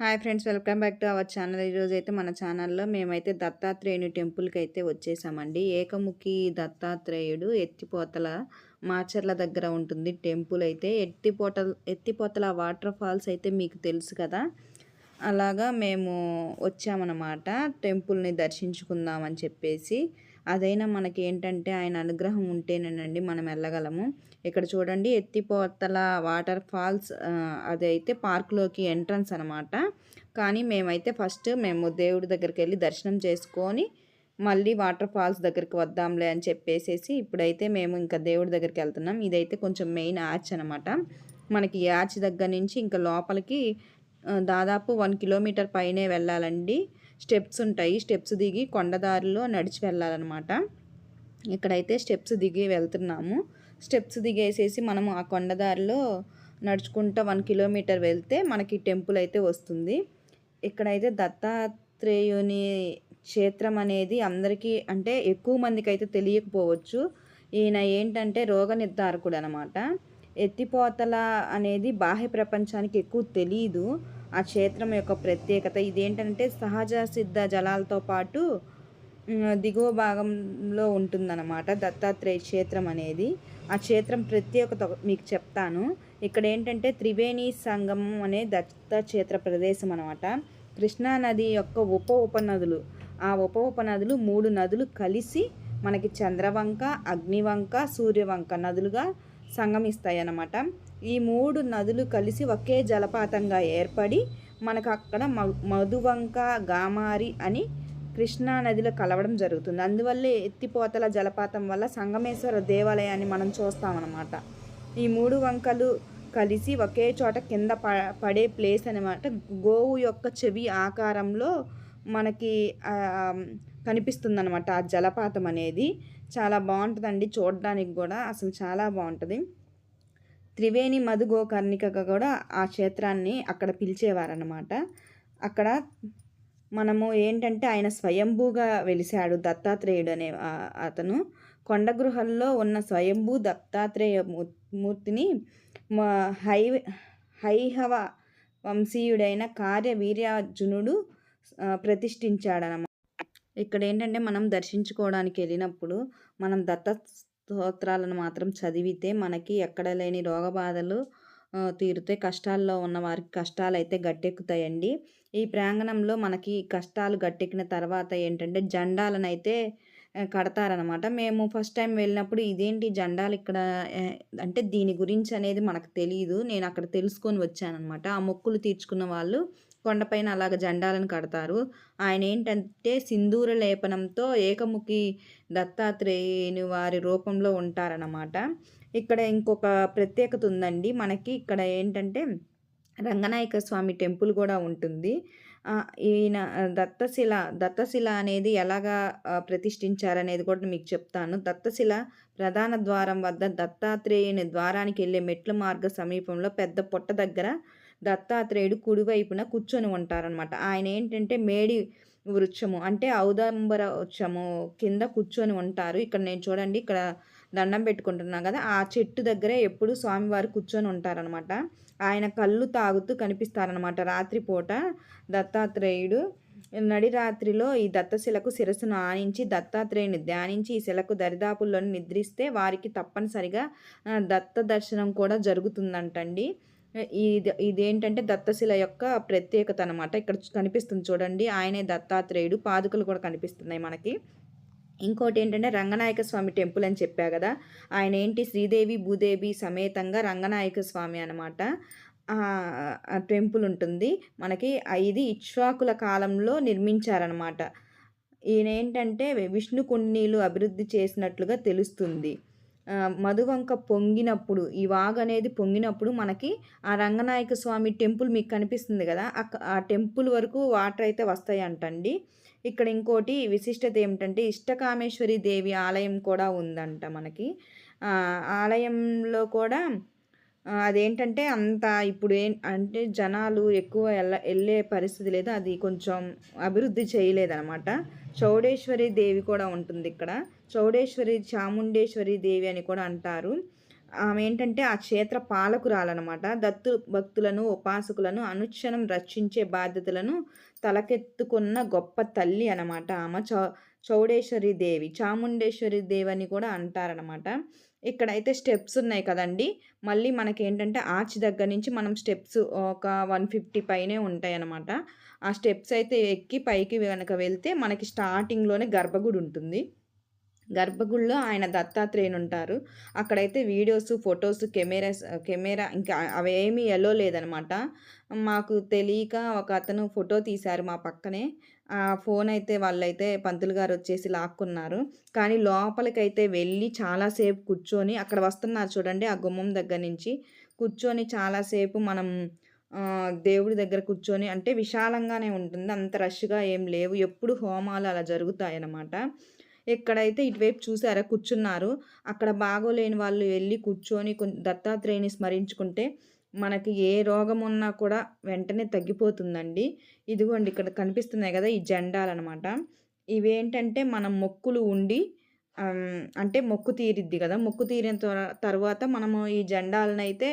Hi friends welcome back to our channel. ఈరోజు అయితే మన ఛానల్లో మేమైతే దత్తాత్రేయుని టెంపుల్కి అయితే వచ్చేసామండి. ఏకముఖి దత్తాత్రేయుడు ఎత్తిపోతల మాచర్ల దగ్గర ఉంటుంది టెంపుల్ అయితే. ఎత్తిపోట ఎత్తిపోతల వాటర్ ఫాల్స్ అయితే మీకు తెలుసు కదా? అలాగా మేము వచ్చామన్నమాట టెంపుల్ని దర్శించుకుందామని చెప్పేసి. అదైనా మనకి ఏంటంటే ఆయన అనుగ్రహం ఉంటేనేనండి మనం వెళ్ళగలము ఇక్కడ చూడండి ఎత్తిపోతల వాటర్ ఫాల్స్ అదైతే పార్క్లోకి ఎంట్రన్స్ అనమాట. కానీ మేమైతే ఫస్ట్ మేము దేవుడి దగ్గరికి వెళ్ళి దర్శనం చేసుకొని మళ్ళీ వాటర్ ఫాల్స్ దగ్గరికి వద్దాంలే అని చెప్పేసేసి ఇప్పుడైతే మేము ఇంకా దేవుడి దగ్గరికి వెళ్తున్నాం. ఇదైతే కొంచెం మెయిన్ యాచ్ అనమాట. మనకి యాచ్ దగ్గర నుంచి ఇంకా లోపలికి దాదాపు వన్ కిలోమీటర్ పైనే వెళ్ళాలండి. స్టెప్స్ ఉంటాయి. స్టెప్స్ దిగి కొండదారిలో నడిచి వెళ్ళాలన్నమాట. ఇక్కడైతే స్టెప్స్ దిగి వెళ్తున్నాము. స్టెప్స్ దిగేసేసి మనము ఆ కొండదారిలో నడుచుకుంటూ వన్ కిలోమీటర్ వెళ్తే మనకి టెంపుల్ అయితే వస్తుంది. ఇక్కడైతే దత్తాత్రేయుని క్షేత్రం అనేది అందరికీ అంటే ఎక్కువ మందికి అయితే తెలియకపోవచ్చు. ఈయన ఏంటంటే రోగ నిర్ధారకుడు అనమాట ఎత్తిపోతల అనేది బాహ్య ప్రపంచానికి ఎక్కువ తెలియదు ఆ క్షేత్రం యొక్క ప్రత్యేకత. ఇదేంటంటే సహజ సిద్ధ జలాలతో పాటు దిగువ భాగంలో ఉంటుందన్నమాట దత్తాత్రేయ క్షేత్రం అనేది. ఆ క్షేత్రం ప్రత్యేకత మీకు చెప్తాను. ఇక్కడ ఏంటంటే త్రివేణి సంగమం అనే దత్తక్షేత్ర ప్రదేశం అనమాట కృష్ణా నది యొక్క ఉప ఉపనదులు. ఆ ఉప ఉపనదులు మూడు నదులు కలిసి మనకి చంద్రవంక అగ్నివంక సూర్యవంక నదులుగా సంగమిస్తాయన్నమాట. ఈ మూడు నదులు కలిసి ఒకే జలపాతంగా ఏర్పడి మనకు అక్కడ మధువంక గామారి అని కృష్ణా నదిలో కలవడం జరుగుతుంది. అందువల్ల ఎత్తిపోతల జలపాతం వల్ల సంగమేశ్వర దేవాలయాన్ని మనం చూస్తామన్నమాట. ఈ మూడు వంకలు కలిసి ఒకే చోట కింద ప పడే ప్లేస్ అనమాట గోవు యొక్క చెవి ఆకారంలో మనకి కనిపిస్తుందన్నమాట ఆ జలపాతం అనేది. చాలా బాగుంటుందండి చూడడానికి కూడా. అసలు చాలా బాగుంటుంది. త్రివేణి మధుగో కర్ణికగా కూడా ఆ క్షేత్రాన్ని అక్కడ పిలిచేవారనమాట అక్కడ మనము ఏంటంటే ఆయన స్వయంభూగా వెలిశాడు దత్తాత్రేయుడు అనే అతను. కొండగృహల్లో ఉన్న స్వయంభూ దత్తాత్రేయ మూర్తిని హై హైహవ వంశీయుడైన కార్య వీర్యార్జునుడు ప్రతిష్ఠించాడనమాట ఇక్కడ ఏంటంటే మనం దర్శించుకోవడానికి వెళ్ళినప్పుడు మనం దత్త స్తోత్రాలను మాత్రం చదివితే మనకి ఎక్కడ లేని రోగబాధలు తీరితే కష్టాల్లో ఉన్న వారికి కష్టాలు అయితే గట్టెక్కుతాయండి. ఈ ప్రాంగణంలో మనకి కష్టాలు గట్టెక్కిన తర్వాత ఏంటంటే జెండాలను అయితే కడతారనమాట. మేము ఫస్ట్ టైం వెళ్ళినప్పుడు ఇదేంటి జెండాలు ఇక్కడ అంటే దీని గురించి అనేది మనకు తెలియదు నేను అక్కడ తెలుసుకొని వచ్చానమాట ఆ మొక్కులు తీర్చుకున్న వాళ్ళు కొండపైన అలాగ జెండాలను కడతారు. ఆయన ఏంటంటే సింధూర లేపనంతో ఏకముఖి దత్తాత్రేయుని వారి రూపంలో ఉంటారన్నమాట. ఇక్కడ ఇంకొక ప్రత్యేకత ఉందండి. మనకి ఇక్కడ ఏంటంటే రంగనాయక స్వామి టెంపుల్ కూడా ఉంటుంది. ఈయన దత్తశిల దత్తశిల అనేది ఎలాగా ప్రతిష్ఠించారనేది కూడా మీకు చెప్తాను. దత్తశిల ప్రధాన ద్వారం వద్ద దత్తాత్రేయుని ద్వారానికి వెళ్ళే మెట్ల మార్గ సమీపంలో పెద్ద పొట్ట దగ్గర దత్తాత్రేయుడు కుడివైపున కూర్చొని ఉంటారనమాట ఆయన ఏంటంటే మేడి వృక్షము అంటే ఔదంబర వృక్షము కింద కూర్చొని ఉంటారు. ఇక్కడ నేను చూడండి ఇక్కడ దండం పెట్టుకుంటున్నాను కదా ఆ చెట్టు దగ్గరే ఎప్పుడు స్వామివారు కూర్చొని ఉంటారనమాట ఆయన కళ్ళు తాగుతూ కనిపిస్తారనమాట రాత్రిపూట దత్తాత్రేయుడు నడి రాత్రిలో ఈ దత్తశిలకు శిరస్సును ఆనించి దత్తాత్రేయుని ధ్యానించి ఈ శిలకు దరిదాపుల్లో నిద్రిస్తే వారికి తప్పనిసరిగా దత్త దర్శనం కూడా జరుగుతుందంటండి. ఇది ఇదేంటంటే దత్తశిల యొక్క ప్రత్యేకత అనమాట ఇక్కడ కనిపిస్తుంది చూడండి. ఆయనే దత్తాత్రేయుడు. పాదుకలు కూడా కనిపిస్తున్నాయి మనకి. ఇంకోటి ఏంటంటే రంగనాయక స్వామి టెంపుల్ అని చెప్పా కదా. ఆయన ఏంటి? శ్రీదేవి భూదేవి సమేతంగా రంగనాయక స్వామి అనమాట టెంపుల్ ఉంటుంది. మనకి ఇది ఇక్ష్వాకుల కాలంలో నిర్మించారనమాట ఈయన ఏంటంటే విష్ణు కుండీలు అభివృద్ధి చేసినట్లుగా తెలుస్తుంది. మధువంక పొంగినప్పుడు ఈ వాగ్ అనేది పొంగినప్పుడు మనకి ఆ రంగనాయక స్వామి టెంపుల్ మీకు కనిపిస్తుంది కదా ఆ టెంపుల్ వరకు వాటర్ అయితే వస్తాయి అంటండి ఇక్కడ ఇంకోటి విశిష్టత ఏమిటంటే ఇష్టకామేశ్వరి దేవి ఆలయం కూడా ఉందంట మనకి. ఆలయంలో కూడా అదేంటంటే అంత ఇప్పుడు ఏం అంటే జనాలు ఎక్కువ వెళ్ళ వెళ్ళే పరిస్థితి లేదు. అది కొంచెం అభివృద్ధి చేయలేదన్నమాట. చౌడేశ్వరి దేవి కూడా ఉంటుంది ఇక్కడ. చౌడేశ్వరి చాముండేశ్వరి దేవి అని కూడా అంటారు. ఆమె ఏంటంటే ఆ క్షేత్ర పాలకురాలన్నమాట. దత్తు భక్తులను ఉపాసకులను అనుక్షణం రక్షించే బాధ్యతలను తలకెత్తుకున్న గొప్ప తల్లి అనమాట ఆమె. చౌ చౌడేశ్వరి దేవి చాముండేశ్వరి దేవి అని కూడా అంటారనమాట ఇక్కడైతే స్టెప్స్ ఉన్నాయి కదండి. మళ్ళీ మనకి ఏంటంటే ఆర్చ్ దగ్గర నుంచి మనం స్టెప్స్ ఒక వన్ ఫిఫ్టీ పైనే ఉంటాయి అన్నమాట ఆ స్టెప్స్ అయితే ఎక్కి పైకి కనుక వెళ్తే మనకి స్టార్టింగ్లోనే గర్భగుడి ఉంటుంది. గర్భగుడిలో ఆయన దత్తాత్రేయుని ఉంటారు. అక్కడైతే వీడియోస్ ఫొటోస్ కెమెరాస్ కెమెరా ఇంకా అవేమీ ఎల్లో లేదనమాట. మాకు తెలియక ఒక అతను ఫోటో తీశారు మా పక్కనే. ఆ ఫోన్ అయితే వాళ్ళైతే పంతులు గారు వచ్చేసి లాక్కున్నారు. కానీ లోపలికైతే వెళ్ళి చాలాసేపు కూర్చొని అక్కడ వస్తున్నారు చూడండి ఆ గుమ్మం దగ్గర నుంచి. కూర్చొని చాలాసేపు మనం దేవుడి దగ్గర కూర్చొని అంటే విశాలంగానే ఉంటుంది. అంత రష్గా ఏం లేవు. ఎప్పుడు హోమాలు అలా జరుగుతాయి అన్నమాట ఎక్కడైతే ఇటువైపు చూసారా కూర్చున్నారు అక్కడ బాగోలేని వాళ్ళు వెళ్ళి కూర్చొని దత్తాత్రేయుని స్మరించుకుంటే మనకి ఏ రోగం ఉన్నా కూడా వెంటనే తగ్గిపోతుందండి. ఇదిగోండి ఇక్కడ కనిపిస్తున్నాయి కదా ఈ జెండాలన్నమాట ఇవేంటంటే మనం మొక్కులు ఉండి అంటే మొక్కు తీరిద్ది కదా. మొక్కు తీరిన తర్వాత మనము ఈ జెండాలను అయితే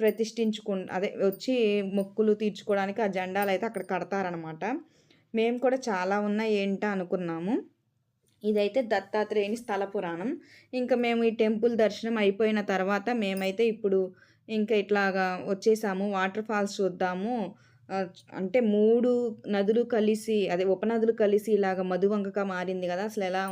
ప్రతిష్ఠించుకు అదే వచ్చి మొక్కులు తీర్చుకోవడానికి ఆ జెండాలు అయితే అక్కడ కడతారనమాట. మేము కూడా చాలా ఉన్నాయి ఏంటా అనుకున్నాము. ఇదైతే దత్తాత్రేయుని స్థల పురాణం. ఇంకా మేము ఈ టెంపుల్ దర్శనం అయిపోయిన తర్వాత మేమైతే ఇప్పుడు ఇంకా ఇట్లాగా వచ్చేసాము. వాటర్ ఫాల్స్ చూద్దాము. అంటే మూడు నదులు కలిసి అదే ఉపనదులు కలిసి ఇలాగ మధువంకగా మారింది కదా. అసలు ఎలా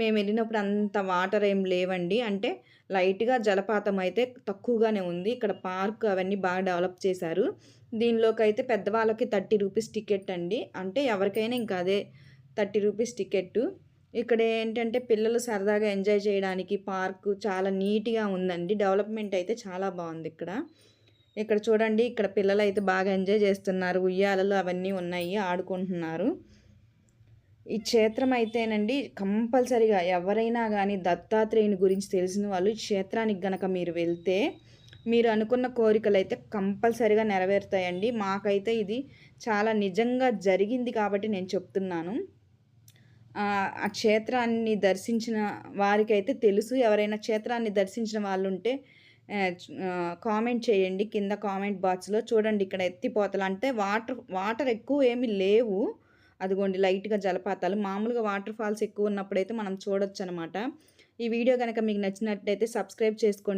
మేము వెళ్ళినప్పుడు అంత వాటర్ ఏం లేవండి. అంటే లైట్గా జలపాతం అయితే తక్కువగానే ఉంది. ఇక్కడ పార్క్ అవన్నీ బాగా డెవలప్ చేశారు. దీనిలోకి అయితే పెద్దవాళ్ళకి థర్టీ రూపీస్ టికెట్ అండి. అంటే ఎవరికైనా ఇంకా అదే థర్టీ రూపీస్ టికెట్టు. ఇక్కడ ఏంటంటే పిల్లలు సరదాగా ఎంజాయ్ చేయడానికి పార్కు చాలా నీట్గా ఉందండి. డెవలప్మెంట్ అయితే చాలా బాగుంది ఇక్కడ. ఇక్కడ చూడండి ఇక్కడ పిల్లలు అయితే బాగా ఎంజాయ్ చేస్తున్నారు. ఉయ్యాలలు అవన్నీ ఉన్నాయి ఆడుకుంటున్నారు. ఈ క్షేత్రం అయితేనండి కంపల్సరిగా ఎవరైనా కానీ దత్తాత్రేయుని గురించి తెలిసిన వాళ్ళు ఈ క్షేత్రానికి గనక మీరు వెళ్తే మీరు అనుకున్న కోరికలు అయితే కంపల్సరిగా నెరవేరుతాయండి. మాకైతే ఇది చాలా నిజంగా జరిగింది కాబట్టి నేను చెప్తున్నాను. ఆ క్షేత్రాన్ని దర్శించిన వారికైతే తెలుసు. ఎవరైనా క్షేత్రాన్ని దర్శించిన వాళ్ళు ఉంటే కామెంట్ చేయండి కింద కామెంట్ బాక్స్లో. చూడండి ఇక్కడ ఎత్తిపోతలు. అంటే వాటర్ వాటర్ ఎక్కువ ఏమి లేవు. అదిగోండి లైట్గా జలపాతాలు. మామూలుగా వాటర్ ఫాల్స్ ఎక్కువ ఉన్నప్పుడైతే మనం చూడొచ్చు అనమాట ఈ వీడియో కనుక మీకు నచ్చినట్టయితే సబ్స్క్రైబ్ చేసుకోండి.